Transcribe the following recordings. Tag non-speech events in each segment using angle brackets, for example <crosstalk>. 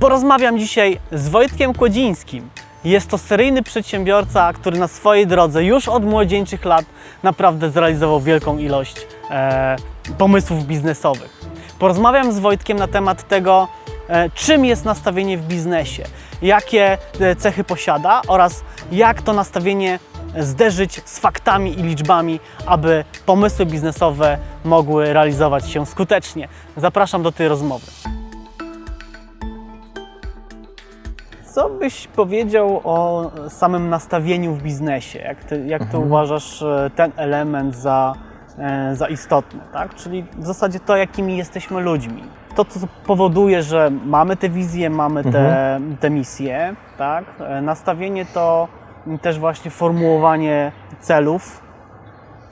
Porozmawiam dzisiaj z Wojtkiem Kłodzińskim. Jest to seryjny przedsiębiorca, który na swojej drodze już od młodzieńczych lat naprawdę zrealizował wielką ilość e, pomysłów biznesowych. Porozmawiam z Wojtkiem na temat tego, e, czym jest nastawienie w biznesie, jakie e, cechy posiada oraz jak to nastawienie zderzyć z faktami i liczbami, aby pomysły biznesowe mogły realizować się skutecznie. Zapraszam do tej rozmowy. Co byś powiedział o samym nastawieniu w biznesie? Jak ty, jak ty uważasz e, ten element za, e, za istotny? Tak? Czyli w zasadzie to, jakimi jesteśmy ludźmi. To, co powoduje, że mamy te wizje, mamy te, te misje. Tak? E, Nastawienie to też właśnie formułowanie celów.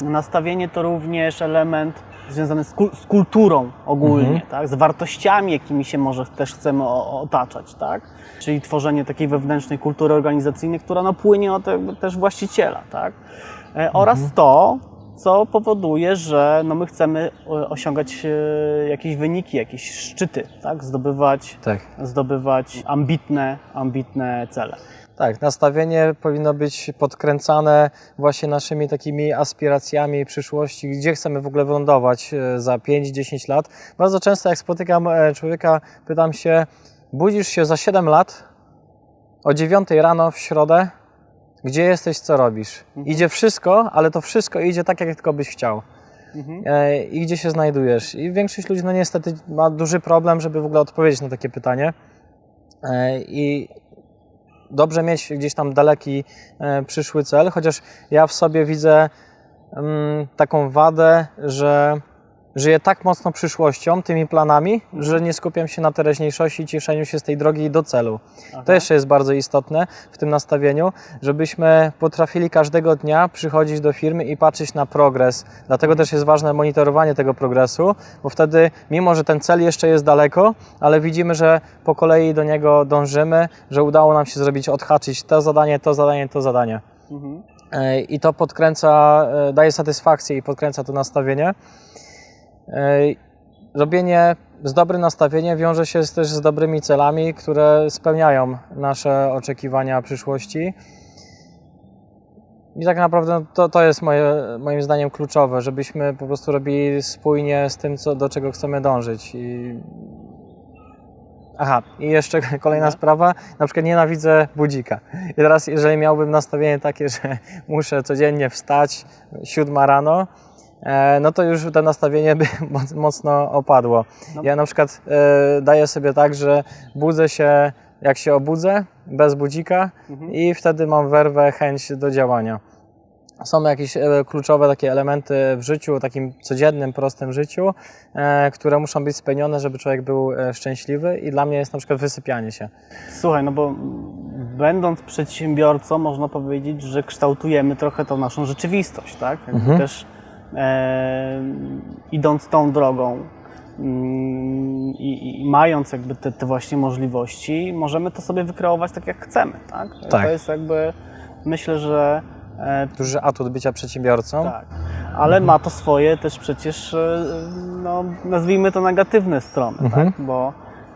Nastawienie to również element związany z, kul- z kulturą ogólnie, tak? z wartościami, jakimi się może też chcemy otaczać, tak? czyli tworzenie takiej wewnętrznej kultury organizacyjnej, która no, płynie od też właściciela. Tak? E, Oraz to, co powoduje, że no, my chcemy e, osiągać e, jakieś wyniki, jakieś szczyty, tak? zdobywać, Tak. zdobywać ambitne, ambitne cele. Tak, nastawienie powinno być podkręcane właśnie naszymi takimi aspiracjami przyszłości, gdzie chcemy w ogóle wylądować e, za 5-10 lat. Bardzo często jak spotykam e, człowieka, pytam się, budzisz się za 7 lat, o 9 rano w środę, gdzie jesteś, co robisz? Idzie wszystko, ale to wszystko idzie tak, jak tylko byś chciał. E, I gdzie się znajdujesz? I większość ludzi, no niestety, ma duży problem, żeby w ogóle odpowiedzieć na takie pytanie. I dobrze mieć gdzieś tam daleki e, przyszły cel, chociaż ja w sobie widzę mm, taką wadę, że żyję tak mocno przyszłością, tymi planami, że nie skupiam się na teraźniejszości i cieszeniu się z tej drogi do celu. To jeszcze jest bardzo istotne w tym nastawieniu, żebyśmy potrafili każdego dnia przychodzić do firmy i patrzeć na progres. Dlatego też jest ważne monitorowanie tego progresu, bo wtedy, mimo że ten cel jeszcze jest daleko, ale widzimy, że po kolei do niego dążymy, że udało nam się zrobić, odhaczyć to zadanie, to zadanie, to zadanie. Mhm. E, I to podkręca, e, daje satysfakcję i podkręca to nastawienie. E, Robienie z dobrym nastawieniem wiąże się też z dobrymi celami, które spełniają nasze oczekiwania przyszłości. I tak naprawdę to, to jest moje, moim zdaniem kluczowe, żebyśmy po prostu robili spójnie z tym, co, do czego chcemy dążyć. I... Aha, i jeszcze <laughs> kolejna No. sprawa, na przykład nienawidzę budzika. I teraz, jeżeli miałbym nastawienie takie, że <laughs> muszę codziennie wstać siódma rano, no to już to nastawienie by <laughs> moc- mocno opadło. No. Ja na przykład e, daję sobie tak, że budzę się jak się obudzę, bez budzika Mhm. i wtedy mam werwę, chęć do działania. Są jakieś e, kluczowe takie elementy w życiu, takim codziennym, prostym życiu, e, które muszą być spełnione, żeby człowiek był e, szczęśliwy i dla mnie jest na przykład wysypianie się. Słuchaj, no bo będąc przedsiębiorcą, można powiedzieć, że kształtujemy trochę tą naszą rzeczywistość, tak? Jakby Mhm. Też e, idąc tą drogą mm, i, i mając jakby te, te właśnie możliwości, możemy to sobie wykreować tak, jak chcemy, tak? Tak. To jest jakby, myślę, że e, Duży atut bycia przedsiębiorcą. tak. Ale ma to swoje też przecież, e, no, nazwijmy to negatywne strony, Mhm. tak? bo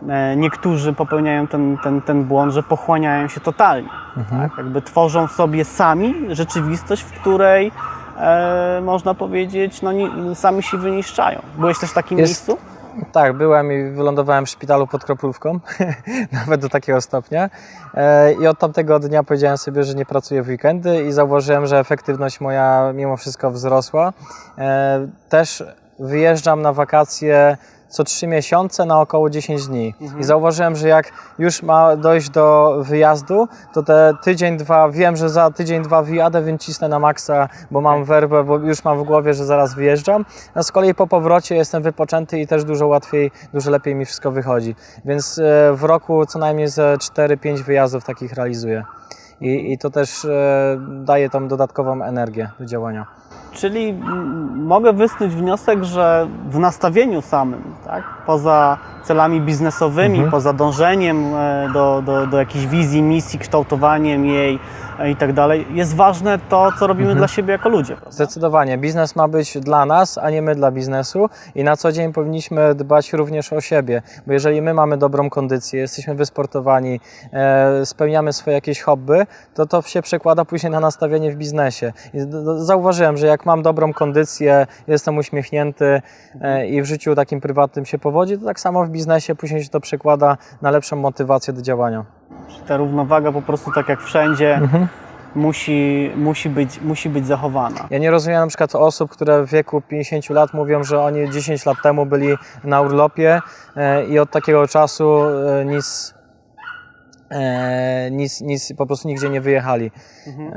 e, niektórzy popełniają ten, ten, ten błąd, że pochłaniają się totalnie. Mhm. Tak? Jakby tworzą sobie sami rzeczywistość, w której e, można powiedzieć, no, ni, sami się wyniszczają. Byłeś też w takim Jest- miejscu? Tak, byłem i wylądowałem w szpitalu pod Kroplówką, <laughs> nawet do takiego stopnia. E, I od tamtego dnia powiedziałem sobie, że nie pracuję w weekendy i zauważyłem, że efektywność moja mimo wszystko wzrosła. E, Też wyjeżdżam na wakacje co trzy miesiące na około 10 dni. I zauważyłem, że jak już ma dojść do wyjazdu, to te tydzień, dwa, wiem, że za tydzień, dwa wyjadę, więc cisnę na maksa, bo mam werbę, bo już mam w głowie, że zaraz wyjeżdżam. A z kolei po powrocie jestem wypoczęty i też dużo łatwiej, dużo lepiej mi wszystko wychodzi. Więc e, w roku co najmniej ze 4-5 wyjazdów takich realizuję. I, I to też e, daje tą dodatkową energię do działania. Czyli mogę wysnuć wniosek, że w nastawieniu samym, tak, poza celami biznesowymi, Mhm. poza dążeniem e, do, do, do jakiejś wizji, misji, kształtowaniem jej i tak dalej, jest ważne to, co robimy Mhm. dla siebie jako ludzie. Prawda? Zdecydowanie. Biznes ma być dla nas, a nie my dla biznesu i na co dzień powinniśmy dbać również o siebie, bo jeżeli my mamy dobrą kondycję, jesteśmy wysportowani, e, spełniamy swoje jakieś hobby, to to się przekłada później na nastawienie w biznesie. I zauważyłem, że jak mam dobrą kondycję, jestem uśmiechnięty e, i w życiu takim prywatnym się powodzi, to tak samo w biznesie później się to przekłada na lepszą motywację do działania. Ta równowaga po prostu tak jak wszędzie Mhm. musi, musi, być, musi być zachowana. Ja nie rozumiem na przykład osób, które w wieku 50 lat mówią, że oni 10 lat temu byli na urlopie e, i od takiego czasu e, nic, e, nic, nic po prostu nigdzie nie wyjechali. Mhm.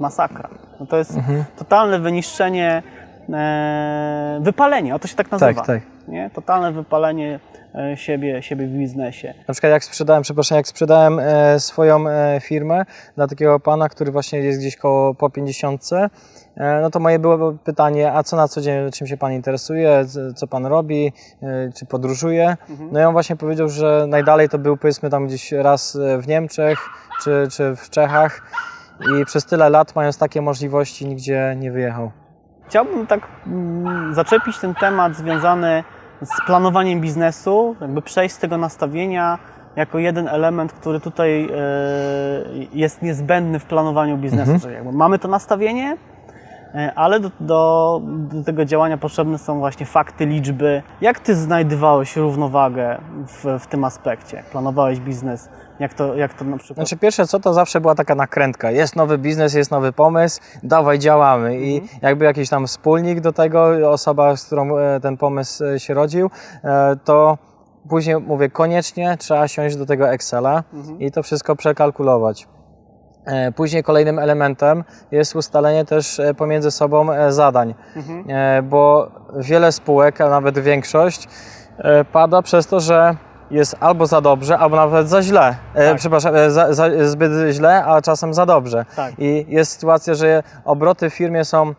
Masakra. No to jest mhm. totalne wyniszczenie, e, wypalenie, o to się tak nazywa. Tak, tak. Nie? Totalne wypalenie e, siebie, siebie w biznesie. Na przykład jak sprzedałem, przepraszam, jak sprzedałem e, swoją e, firmę dla takiego pana, który właśnie jest gdzieś koło po 50, e, no to moje było pytanie, a co na co dzień, czym się pan interesuje, co pan robi, czy podróżuje? Mhm. No i on właśnie powiedział, że najdalej to był powiedzmy tam gdzieś raz w Niemczech czy, czy w Czechach i przez tyle lat mając takie możliwości nigdzie nie wyjechał. Chciałbym tak mm, zaczepić ten temat związany z planowaniem biznesu, jakby przejść z tego nastawienia jako jeden element, który tutaj e, jest niezbędny w planowaniu biznesu. Mhm. Czyli jakby mamy to nastawienie, ale do, do, do tego działania potrzebne są właśnie fakty, liczby. Jak ty znajdowałeś równowagę w, w tym aspekcie? Planowałeś biznes? Jak to, jak to na przykład... Znaczy pierwsze co, to zawsze była taka nakrętka. Jest nowy biznes, jest nowy pomysł, dawaj działamy. I jakby jakiś tam wspólnik do tego, osoba, z którą e, ten pomysł e, się rodził, e, to później mówię, koniecznie trzeba siąść do tego Excela Mhm. i to wszystko przekalkulować. E, Później kolejnym elementem jest ustalenie też e, pomiędzy sobą e, zadań, Mhm. Bo wiele spółek, a nawet większość, pada przez to, że jest albo za dobrze, albo nawet za źle. Tak. Przepraszam, za, za, zbyt źle, a czasem za dobrze. Tak. I jest sytuacja, że obroty w firmie są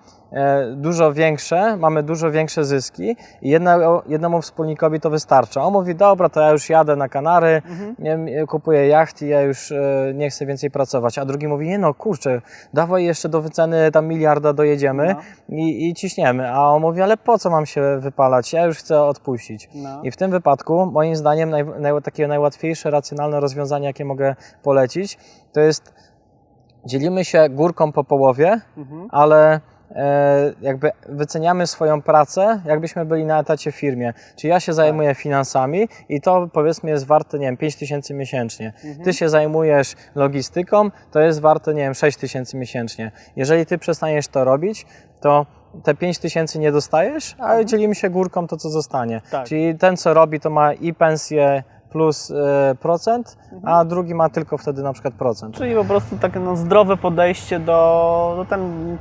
dużo większe, mamy dużo większe zyski i jedno, jednemu wspólnikowi to wystarcza. On mówi, dobra, to ja już jadę na Kanary, Mhm. nie, wiem, kupuję jacht i ja już e, nie chcę więcej pracować. A drugi mówi, nie no, kurczę, dawaj jeszcze do wyceny tam miliarda dojedziemy No. i, i ciśniemy. A on mówi, ale po co mam się wypalać? Ja już chcę odpuścić. No. I w tym wypadku, moim zdaniem, naj, naj, takie najłatwiejsze, racjonalne rozwiązanie, jakie mogę polecić, to jest dzielimy się górką po połowie, Mhm. ale e, jakby wyceniamy swoją pracę, jakbyśmy byli na etacie w firmie. Czyli ja się zajmuję finansami i to powiedzmy jest warte, nie wiem, 5 tysięcy miesięcznie. Ty się zajmujesz logistyką, to jest warte, nie wiem, 6 tysięcy miesięcznie. Jeżeli ty przestaniesz to robić, to te 5 tysięcy nie dostajesz, a dzielimy się górką to, co zostanie. Tak. Czyli ten, co robi, to ma i pensję plus e, procent, a drugi ma tylko wtedy na przykład procent. Czyli po prostu takie no, zdrowe podejście do, do ten, e,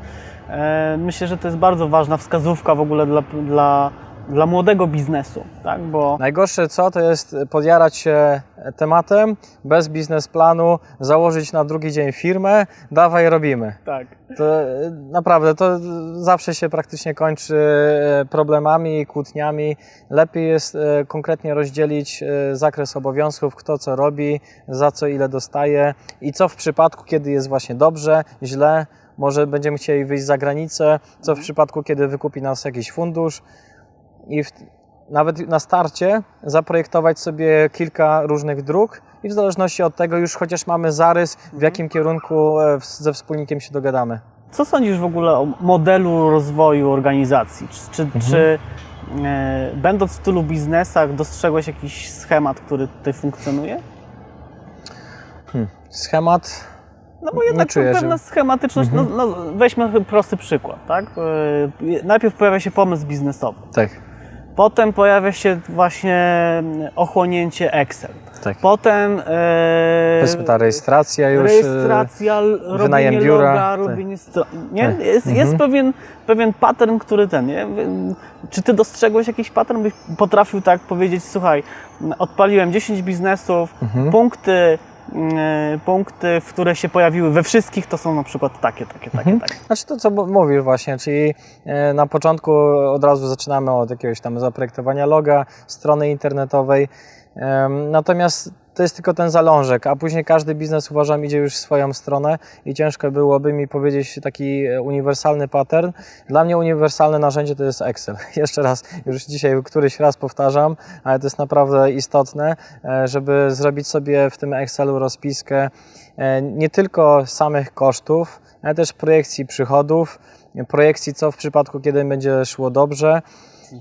myślę, że to jest bardzo ważna wskazówka w ogóle dla, dla, dla młodego biznesu, tak? Bo Najgorsze co, to jest podjarać się tematem, bez biznesplanu, założyć na drugi dzień firmę, dawaj robimy. tak, To e, naprawdę, to zawsze się praktycznie kończy e, problemami, kłótniami. Lepiej jest e, konkretnie rozdzielić e, zakres obowiązków, kto co robi, za co ile dostaje i co w przypadku, kiedy jest właśnie dobrze, źle, może będziemy chcieli wyjść za granicę, co w przypadku, kiedy wykupi nas jakiś fundusz i w, nawet na starcie zaprojektować sobie kilka różnych dróg i w zależności od tego już chociaż mamy zarys, w jakim kierunku e, ze wspólnikiem się dogadamy. co sądzisz w ogóle o modelu rozwoju organizacji? Czy, czy, Mhm. czy e, będąc w tylu biznesach dostrzegłeś jakiś schemat, który tutaj funkcjonuje? Schemat. No bo jednak czuję, pewna że- Mhm. schematyczność, no, no, weźmy prosty przykład, tak? E, najpierw pojawia się pomysł biznesowy. Tak, Potem pojawia się właśnie ochłonięcie Excel. tak. Potem e, Powiedzmy ta rejestracja już. e, rejestracja, wynajem biura, loga, tak. robienie stron. Nie? Tak. Jest, jest pewien, pewien pattern, który ten, nie? Czy ty dostrzegłeś jakiś pattern, byś potrafił tak powiedzieć, słuchaj, odpaliłem 10 biznesów, Mhm. punkty punkty, w które się pojawiły we wszystkich, to są na przykład takie, takie, takie, Mhm. takie. Znaczy to, co mówisz właśnie, czyli e, na początku od razu zaczynamy od jakiegoś tam zaprojektowania loga, strony internetowej, natomiast to jest tylko ten zalążek, a później każdy biznes uważam idzie już w swoją stronę i ciężko byłoby mi powiedzieć taki e, uniwersalny pattern. Dla mnie uniwersalne narzędzie to jest Excel. <laughs> Jeszcze raz, już dzisiaj któryś raz powtarzam, ale to jest naprawdę istotne, e, żeby zrobić sobie w tym Excelu rozpiskę e, nie tylko samych kosztów, ale też projekcji przychodów, projekcji co w przypadku, kiedy będzie szło dobrze,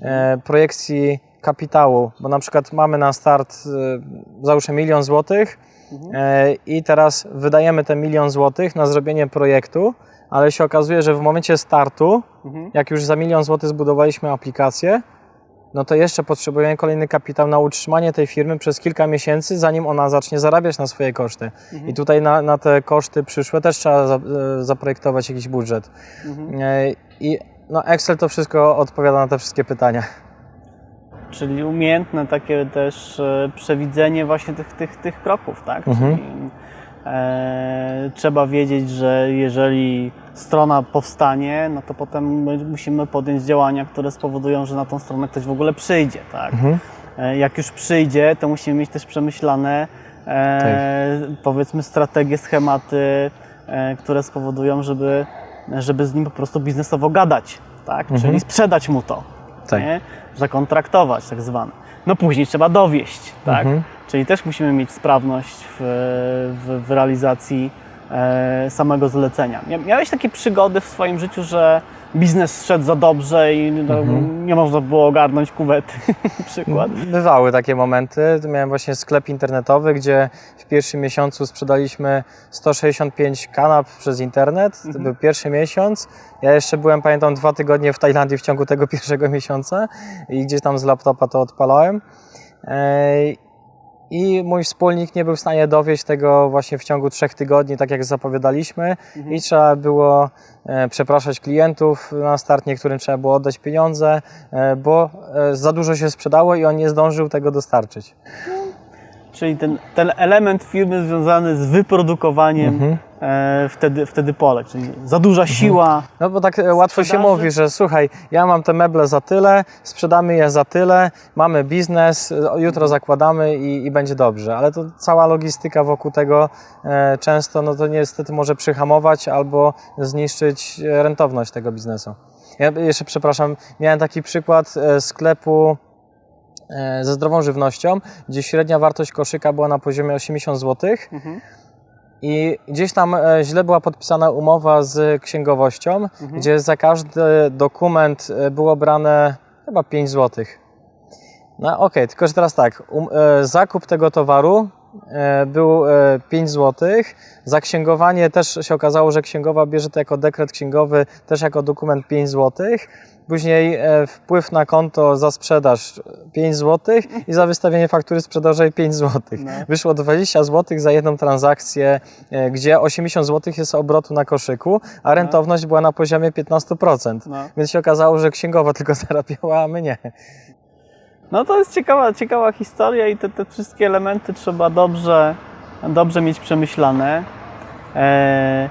e, projekcji kapitału, bo na przykład mamy na start e, załóżmy milion złotych e, i teraz wydajemy ten milion złotych na zrobienie projektu, ale się okazuje, że w momencie startu, Mhm. jak już za milion złotych zbudowaliśmy aplikację, no to jeszcze potrzebujemy kolejny kapitał na utrzymanie tej firmy przez kilka miesięcy, zanim ona zacznie zarabiać na swoje koszty. I tutaj na, na te koszty przyszłe też trzeba e, zaprojektować jakiś budżet. Mhm. E, I no Excel to wszystko odpowiada na te wszystkie pytania. Czyli umiejętne takie też e, przewidzenie właśnie tych, tych, tych kroków, tak? Mhm. Czyli e, trzeba wiedzieć, że jeżeli strona powstanie, no to potem my musimy podjąć działania, które spowodują, że na tą stronę ktoś w ogóle przyjdzie, tak? Mhm. E, Jak już przyjdzie, to musimy mieć też przemyślane e, powiedzmy strategie, schematy, e, które spowodują, żeby, żeby z nim po prostu biznesowo gadać, tak? Mhm. Czyli sprzedać mu to, Tak. nie? zakontraktować tak zwane. No później trzeba dowieść, tak? Mhm. Czyli też musimy mieć sprawność w, w, w realizacji samego zlecenia. Mia- Miałeś takie przygody w swoim życiu, że biznes szedł za dobrze i no, Mhm. nie można było ogarnąć kuwety, <laughs> przykład. Bywały takie momenty. Miałem właśnie sklep internetowy, gdzie w pierwszym miesiącu sprzedaliśmy 165 kanap przez internet. To był pierwszy miesiąc. Ja jeszcze byłem, pamiętam, dwa tygodnie w Tajlandii w ciągu tego <laughs> pierwszego miesiąca i gdzieś tam z laptopa to odpalałem. I mój wspólnik nie był w stanie dowieść tego właśnie w ciągu trzech tygodni, tak jak zapowiadaliśmy, i trzeba było e, przepraszać klientów na start, niektórym trzeba było oddać pieniądze, e, bo e, za dużo się sprzedało i on nie zdążył tego dostarczyć. Czyli ten, ten element firmy związany z wyprodukowaniem Mhm. e, wtedy, wtedy Polek, czyli za duża siła. No bo tak e, łatwo się Sprzedaży? mówi, że słuchaj, ja mam te meble za tyle, sprzedamy je za tyle, mamy biznes, e, jutro zakładamy i, i będzie dobrze, ale to cała logistyka wokół tego e, często no to niestety może przyhamować albo zniszczyć e, rentowność tego biznesu. Ja jeszcze przepraszam, miałem taki przykład e, sklepu ze zdrową żywnością, gdzie średnia wartość koszyka była na poziomie 80 zł. Mhm. I gdzieś tam e, źle była podpisana umowa z księgowością, gdzie za każdy dokument e, było brane chyba 5 zł. No okej, tylko że teraz tak, um, e, zakup tego towaru e, był e, 5 zł, za księgowanie też się okazało, że księgowa bierze to jako dekret księgowy, też jako dokument 5 zł. Później e, wpływ na konto za sprzedaż 5 zł i za wystawienie faktury sprzedażowej 5 zł. No. Wyszło 20 zł za jedną transakcję, e, gdzie 80 zł jest obrotu na koszyku, a rentowność była na poziomie 15%. No. Więc się okazało, że księgowa tylko <laughs> zarabiała, a my nie. No to jest ciekawa, ciekawa historia i te, te wszystkie elementy trzeba dobrze, dobrze mieć przemyślane. E,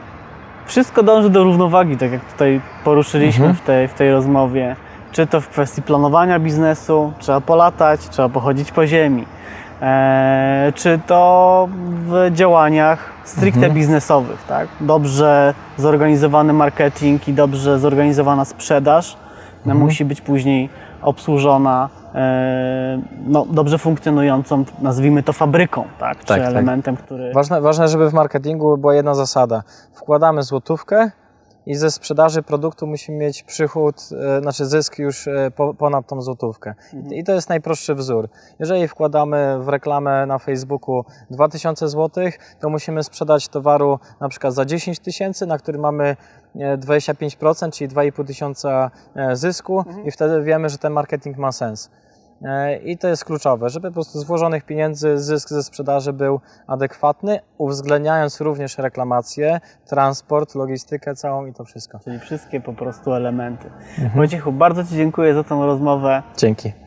wszystko dąży do równowagi, tak jak tutaj poruszyliśmy Mhm. w, tej, w tej rozmowie. Czy to w kwestii planowania biznesu, trzeba polatać, trzeba pochodzić po ziemi. E, czy to w działaniach stricte Mhm. biznesowych, tak? Dobrze zorganizowany marketing i dobrze zorganizowana sprzedaż no, Mhm. musi być później obsłużona no, dobrze funkcjonującą, nazwijmy to fabryką, tak? Czy Tak, tak. elementem, który... Ważne, ważne, żeby w marketingu była jedna zasada. Wkładamy złotówkę i ze sprzedaży produktu musimy mieć przychód, e, znaczy zysk już e, po, ponad tą złotówkę. I to jest najprostszy wzór. Jeżeli wkładamy w reklamę na Facebooku 2000 zł, to musimy sprzedać towaru na przykład za 10 tysięcy, na który mamy e, 25%, czyli 2,5 tysiąca e, zysku i wtedy wiemy, że ten marketing ma sens. E, I to jest kluczowe, żeby po prostu z włożonych pieniędzy zysk ze sprzedaży był adekwatny, uwzględniając również reklamację, transport, logistykę całą i to wszystko. Czyli wszystkie po prostu elementy. Mhm. Wojciechu, bardzo Ci dziękuję za tą rozmowę. Dzięki.